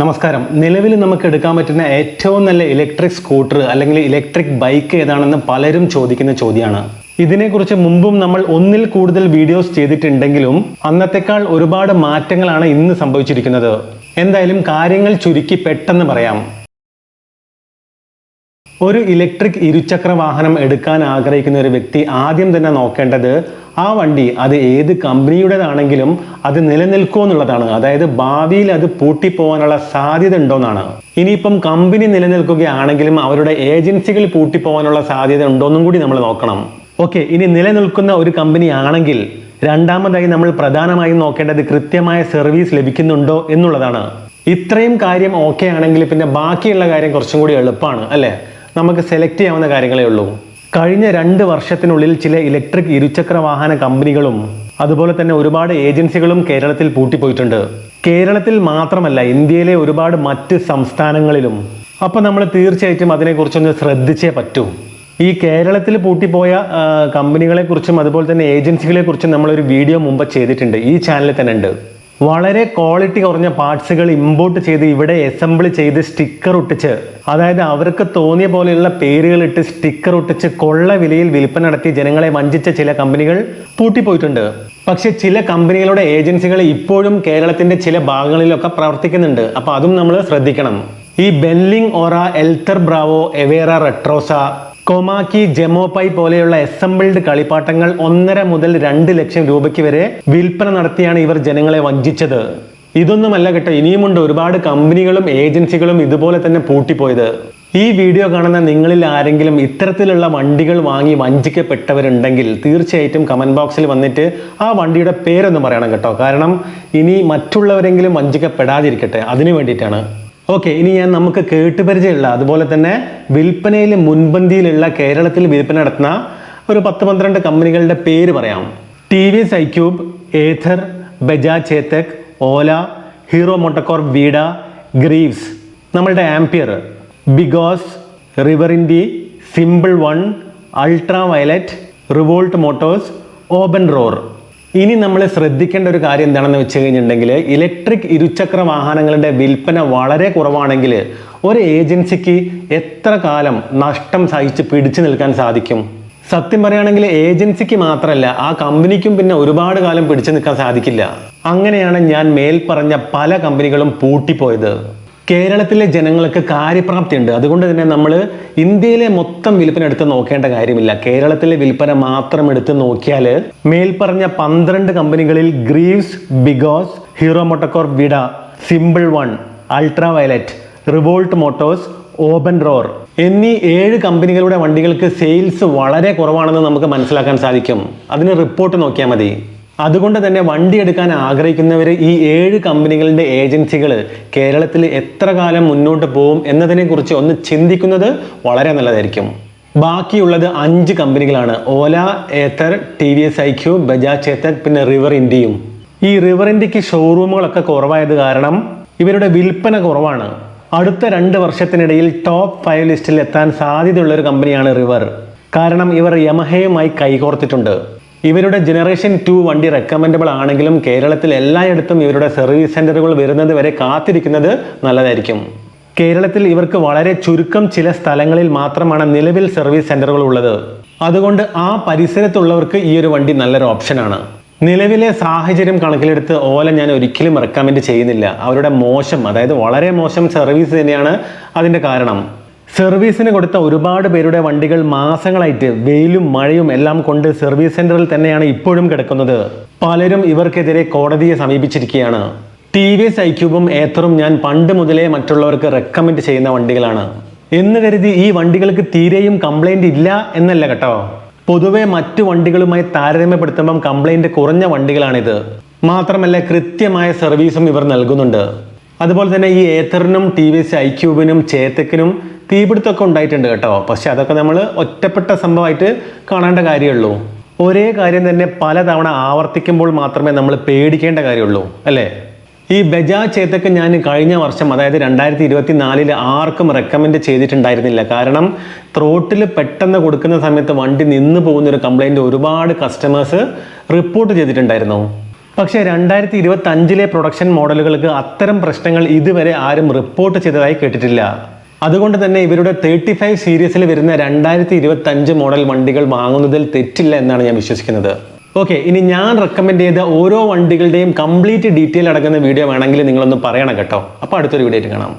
നമസ്കാരം. നിലവിൽ നമുക്ക് എടുക്കാൻ പറ്റുന്ന ഏറ്റവും നല്ല ഇലക്ട്രിക് സ്കൂട്ടർ അല്ലെങ്കിൽ ഇലക്ട്രിക് ബൈക്ക് ഏതാണെന്ന് പലരും ചോദിക്കുന്ന ചോദ്യമാണ്. ഇതിനെക്കുറിച്ച് മുമ്പും നമ്മൾ ഒന്നിൽ കൂടുതൽ വീഡിയോസ് ചെയ്തിട്ടുണ്ടെങ്കിലും അന്നത്തെക്കാൾ ഒരുപാട് മാറ്റങ്ങളാണ് ഇന്ന് സംഭവിച്ചിരിക്കുന്നത്. എന്തായാലും കാര്യങ്ങൾ ചുരുക്കി പെട്ടെന്ന് പറയാം. ഒരു ഇലക്ട്രിക് ഇരുചക്ര വാഹനം എടുക്കാൻ ആഗ്രഹിക്കുന്ന ഒരു വ്യക്തി ആദ്യം തന്നെ നോക്കേണ്ടത് ആ വണ്ടി അത് ഏത് കമ്പനിയുടേതാണെങ്കിലും അത് നിലനിൽക്കുമോ എന്നുള്ളതാണ്. അതായത് ഭാവിയിൽ അത് പൂട്ടിപ്പോവാനുള്ള സാധ്യത ഉണ്ടോന്നാണ്. ഇനിയിപ്പം കമ്പനി നിലനിൽക്കുകയാണെങ്കിലും അവരുടെ ഏജൻസികൾ പൂട്ടിപ്പോവാനുള്ള സാധ്യത ഉണ്ടോന്നും കൂടി നമ്മൾ നോക്കണം. ഓക്കെ ഇനി നിലനിൽക്കുന്ന ഒരു കമ്പനി ആണെങ്കിൽ രണ്ടാമതായി നമ്മൾ പ്രധാനമായും നോക്കേണ്ടത് കൃത്യമായ സർവീസ് ലഭിക്കുന്നുണ്ടോ എന്നുള്ളതാണ്. ഇത്രയും കാര്യം ഓക്കെ ആണെങ്കിൽ പിന്നെ ബാക്കിയുള്ള കാര്യം കുറച്ചും കൂടി എളുപ്പമാണ് അല്ലേ? നമുക്ക് സെലക്ട് ചെയ്യാവുന്ന കാര്യങ്ങളേ ഉള്ളൂ. കഴിഞ്ഞ രണ്ട് വർഷത്തിനുള്ളിൽ ചില ഇലക്ട്രിക് ഇരുചക്ര വാഹന കമ്പനികളും അതുപോലെ തന്നെ ഒരുപാട് ഏജൻസികളും കേരളത്തിൽ പൂട്ടിപ്പോയിട്ടുണ്ട്. കേരളത്തിൽ മാത്രമല്ല ഇന്ത്യയിലെ ഒരുപാട് മറ്റ് സംസ്ഥാനങ്ങളിലും. അപ്പോൾ നമ്മൾ തീർച്ചയായിട്ടും അതിനെക്കുറിച്ചൊന്ന് ശ്രദ്ധിച്ചേ പറ്റൂ. ഈ കേരളത്തിൽ പൂട്ടിപ്പോയ കമ്പനികളെക്കുറിച്ചും അതുപോലെ തന്നെ ഏജൻസികളെക്കുറിച്ചും നമ്മളൊരു വീഡിയോ മുമ്പ് ചെയ്തിട്ടുണ്ട്. ഈ ചാനലിൽ തന്നെ ഉണ്ട്. വളരെ ക്വാളിറ്റി കുറഞ്ഞ പാർട്സുകൾ ഇമ്പോർട്ട് ചെയ്ത് ഇവിടെ അസംബിൾ ചെയ്ത് സ്റ്റിക്കർ ഒട്ടിച്ച് അതായത് അവർക്ക് തോന്നിയ പോലെയുള്ള പേരുകൾ ഇട്ട് സ്റ്റിക്കർ ഒട്ടിച്ച് കൊള്ള വിലയിൽ വിൽപ്പന നടത്തി ജനങ്ങളെ വഞ്ചിച്ച ചില കമ്പനികൾ പൂട്ടിപ്പോയിട്ടുണ്ട്. പക്ഷേ ചില കമ്പനികളുടെ ഏജൻസികൾ ഇപ്പോഴും കേരളത്തിന്റെ ചില ഭാഗങ്ങളിലൊക്കെ പ്രവർത്തിക്കുന്നുണ്ട്. അപ്പൊ അതും നമ്മൾ ശ്രദ്ധിക്കണം. ഈ ബെൻലിംഗ് ഓറ എൽത്തർ ബ്രാവോ എവേറ റെട്രോസ കൊമാക്കി ജെമോപൈ പോലെയുള്ള അസംബിൾഡ് കളിപ്പാട്ടങ്ങൾ ഒന്നര മുതൽ രണ്ട് ലക്ഷം രൂപയ്ക്ക് വരെ വിൽപ്പന നടത്തിയാണ് ഇവർ ജനങ്ങളെ വഞ്ചിച്ചത്. ഇതൊന്നുമല്ല കേട്ടോ ഇനിയുമുണ്ട് ഒരുപാട് കമ്പനികളും ഏജൻസികളും ഇതുപോലെ തന്നെ പൂട്ടിപ്പോയത്. ഈ വീഡിയോ കാണുന്ന നിങ്ങളിൽ ആരെങ്കിലും ഇത്തരത്തിലുള്ള വണ്ടികൾ വാങ്ങി വഞ്ചിക്കപ്പെട്ടവരുണ്ടെങ്കിൽ തീർച്ചയായിട്ടും കമന്റ് ബോക്സിൽ വന്നിട്ട് ആ വണ്ടിയുടെ പേരൊന്ന് പറയണം കേട്ടോ. കാരണം ഇനി മറ്റുള്ളവരെങ്കിലും വഞ്ചിക്കപ്പെടാതിരിക്കട്ടെ. അതിനു വേണ്ടിയിട്ടാണ്. ഓക്കെ ഇനി ഞാൻ നമുക്ക് കേട്ടുപരിചയമുള്ള അതുപോലെ തന്നെ വിൽപ്പനയിൽ മുൻപന്തിയിലുള്ള കേരളത്തിൽ വിൽപ്പന നടത്തുന്ന ഒരു പത്ത് പന്ത്രണ്ട് കമ്പനികളുടെ പേര് പറയാം. T V S iQube Ather Bajaj Chetak Ola Hero MotoCorp Vida Greaves നമ്മളുടെ Ampere BGauss River Indie Simple One Ultraviolette Revolt Motors Oben Rorr ഇനി നമ്മൾ ശ്രദ്ധിക്കേണ്ട ഒരു കാര്യം എന്താണെന്ന് വെച്ച് കഴിഞ്ഞിട്ടുണ്ടെങ്കിൽ ഇലക്ട്രിക് ഇരുചക്ര വാഹനങ്ങളുടെ വിൽപ്പന വളരെ കുറവാണെങ്കിൽ ഒരു ഏജൻസിക്ക് എത്ര കാലം നഷ്ടം സഹിച്ച് പിടിച്ചു നിൽക്കാൻ സാധിക്കും? സത്യം പറയുകയാണെങ്കിൽ ഏജൻസിക്ക് മാത്രമല്ല ആ കമ്പനിക്കും പിന്നെ ഒരുപാട് കാലം പിടിച്ചു നിൽക്കാൻ സാധിക്കില്ല. അങ്ങനെയാണ് ഞാൻ മേൽപ്പറഞ്ഞ പല കമ്പനികളും പൂട്ടിപ്പോയത്. കേരളത്തിലെ ജനങ്ങൾക്ക് കാര്യപ്രാപ്തി ഉണ്ട് അതുകൊണ്ട് തന്നെ നമ്മൾ ഇന്ത്യയിലെ മൊത്തം വിൽപ്പന എടുത്ത് നോക്കേണ്ട കാര്യമില്ല. കേരളത്തിലെ വിൽപ്പന മാത്രം എടുത്ത് നോക്കിയാൽ മേൽപ്പറഞ്ഞ പന്ത്രണ്ട് കമ്പനികളിൽ Greaves BGauss Hero MotoCorp Vida Simple One Ultraviolette Revolt Motors Oben Rorr എന്നീ ഏഴ് കമ്പനികളുടെ വണ്ടികൾക്ക് സെയിൽസ് വളരെ കുറവാണെന്ന് നമുക്ക് മനസ്സിലാക്കാൻ സാധിക്കും. അതിന് റിപ്പോർട്ട് നോക്കിയാൽ മതി. അതുകൊണ്ട് തന്നെ വണ്ടി എടുക്കാൻ ആഗ്രഹിക്കുന്നവർ ഈ ഏഴ് കമ്പനികളുടെ ഏജൻസികൾ കേരളത്തിൽ എത്ര കാലം മുന്നോട്ട് പോകും എന്നതിനെക്കുറിച്ച് ഒന്ന് ചിന്തിക്കുന്നത് വളരെ നല്ലതായിരിക്കും. ബാക്കിയുള്ളത് അഞ്ച് കമ്പനികളാണ്. Ola Ather T V S iQube Bajaj Ather പിന്നെ റിവർ ഇന്ത്യയും. ഈ റിവർ ഇന്ത്യയ്ക്ക് ഷോറൂമുകളൊക്കെ കുറവായത് കാരണം ഇവരുടെ വിൽപ്പന കുറവാണ്. അടുത്ത രണ്ട് വർഷത്തിനിടയിൽ ടോപ്പ് ഫൈവ് ലിസ്റ്റിൽ എത്താൻ സാധ്യതയുള്ള ഒരു കമ്പനിയാണ് റിവർ. കാരണം ഇവർ യമഹയുമായി കൈകോർത്തിട്ടുണ്ട്. ഇവരുടെ ജനറേഷൻ ടു വണ്ടി റെക്കമെൻഡബിൾ ആണെങ്കിലും കേരളത്തിൽ എല്ലായിടത്തും ഇവരുടെ സർവീസ് സെന്ററുകൾ വരുന്നത് വരെ കാത്തിരിക്കുന്നത് നല്ലതായിരിക്കും. കേരളത്തിൽ ഇവർക്ക് വളരെ ചുരുക്കം ചില സ്ഥലങ്ങളിൽ മാത്രമാണ് നിലവിൽ സർവീസ് സെന്ററുകൾ ഉള്ളത്. അതുകൊണ്ട് ആ പരിസരത്തുള്ളവർക്ക് ഈ ഒരു വണ്ടി നല്ലൊരു ഓപ്ഷനാണ് നിലവിലെ സാഹചര്യം കണക്കിലെടുത്ത് ഓല ഞാൻ ഒരിക്കലും റെക്കമെൻഡ് ചെയ്യുന്നില്ല. അവരുടെ മോശം അതായത് വളരെ മോശം സർവീസ് തന്നെയാണ് അതിന്റെ കാരണം. സർവീസിന് കൊടുത്ത ഒരുപാട് പേരുടെ വണ്ടികൾ മാസങ്ങളായിട്ട് വെയിലും മഴയും എല്ലാം കൊണ്ട് സർവീസ് സെന്ററിൽ തന്നെയാണ് ഇപ്പോഴും കിടക്കുന്നത്. പലരും ഇവർക്കെതിരെ കോടതിയെ സമീപിച്ചിരിക്കുകയാണ്. ടി വി എസ് ഐക്യൂബും ഏത്തറും ഞാൻ പണ്ട് മുതലേ മറ്റുള്ളവർക്ക് റെക്കമെൻഡ് ചെയ്യുന്ന വണ്ടികളാണ്. എന്ന് കരുതി ഈ വണ്ടികൾക്ക് തീരെയും കംപ്ലൈന്റ് ഇല്ല എന്നല്ല കേട്ടോ. പൊതുവെ മറ്റു വണ്ടികളുമായി താരതമ്യപ്പെടുത്തുമ്പം കംപ്ലൈന്റ് കുറഞ്ഞ വണ്ടികളാണിത്. മാത്രമല്ല കൃത്യമായ സർവീസും ഇവർ നൽകുന്നുണ്ട്. അതുപോലെ തന്നെ ഈ ഏത്തറിനും ടി വി എസ് ഐക്യൂബിനും ചേത്തക്കിനും തീപിടുത്തമൊക്കെ ഉണ്ടായിട്ടുണ്ട് കേട്ടോ. പക്ഷെ അതൊക്കെ നമ്മൾ ഒറ്റപ്പെട്ട സംഭവമായിട്ട് കാണേണ്ട കാര്യമുള്ളൂ. ഒരേ കാര്യം തന്നെ പലതവണ ആവർത്തിക്കുമ്പോൾ മാത്രമേ നമ്മൾ പേടിക്കേണ്ട കാര്യമുള്ളൂ അല്ലേ? ഈ ബജാ ചേത്തൊക്കെ ഞാൻ കഴിഞ്ഞ വർഷം അതായത് രണ്ടായിരത്തി ഇരുപത്തി നാലിൽ ആർക്കും റെക്കമെൻഡ് ചെയ്തിട്ടുണ്ടായിരുന്നില്ല. കാരണം ത്രോട്ടിൽ പെട്ടെന്ന് കൊടുക്കുന്ന സമയത്ത് വണ്ടി നിന്ന് പോകുന്നൊരു കംപ്ലൈന്റ് ഒരുപാട് കസ്റ്റമേഴ്സ് റിപ്പോർട്ട് ചെയ്തിട്ടുണ്ടായിരുന്നു. പക്ഷേ രണ്ടായിരത്തി ഇരുപത്തി അഞ്ചിലെ പ്രൊഡക്ഷൻ മോഡലുകൾക്ക് അത്തരം പ്രശ്നങ്ങൾ ഇതുവരെ ആരും റിപ്പോർട്ട് ചെയ്തതായി കേട്ടിട്ടില്ല. അതുകൊണ്ട് തന്നെ ഇവരുടെ തേർട്ടി ഫൈവ് സീരീസിൽ വരുന്ന രണ്ടായിരത്തി ഇരുപത്തി അഞ്ച് മോഡൽ വണ്ടികൾ വാങ്ങുന്നതിൽ തെറ്റില്ല എന്നാണ് ഞാൻ വിശ്വസിക്കുന്നത്. ഓക്കെ ഇനി ഞാൻ റെക്കമെൻഡ് ചെയ്ത ഓരോ വണ്ടികളുടെയും കംപ്ലീറ്റ് ഡീറ്റെയിൽ അടങ്ങുന്ന വീഡിയോ വേണമെങ്കിൽ നിങ്ങളൊന്ന് പറയണം കേട്ടോ. അപ്പോൾ അടുത്തൊരു വീഡിയോ കാണാം.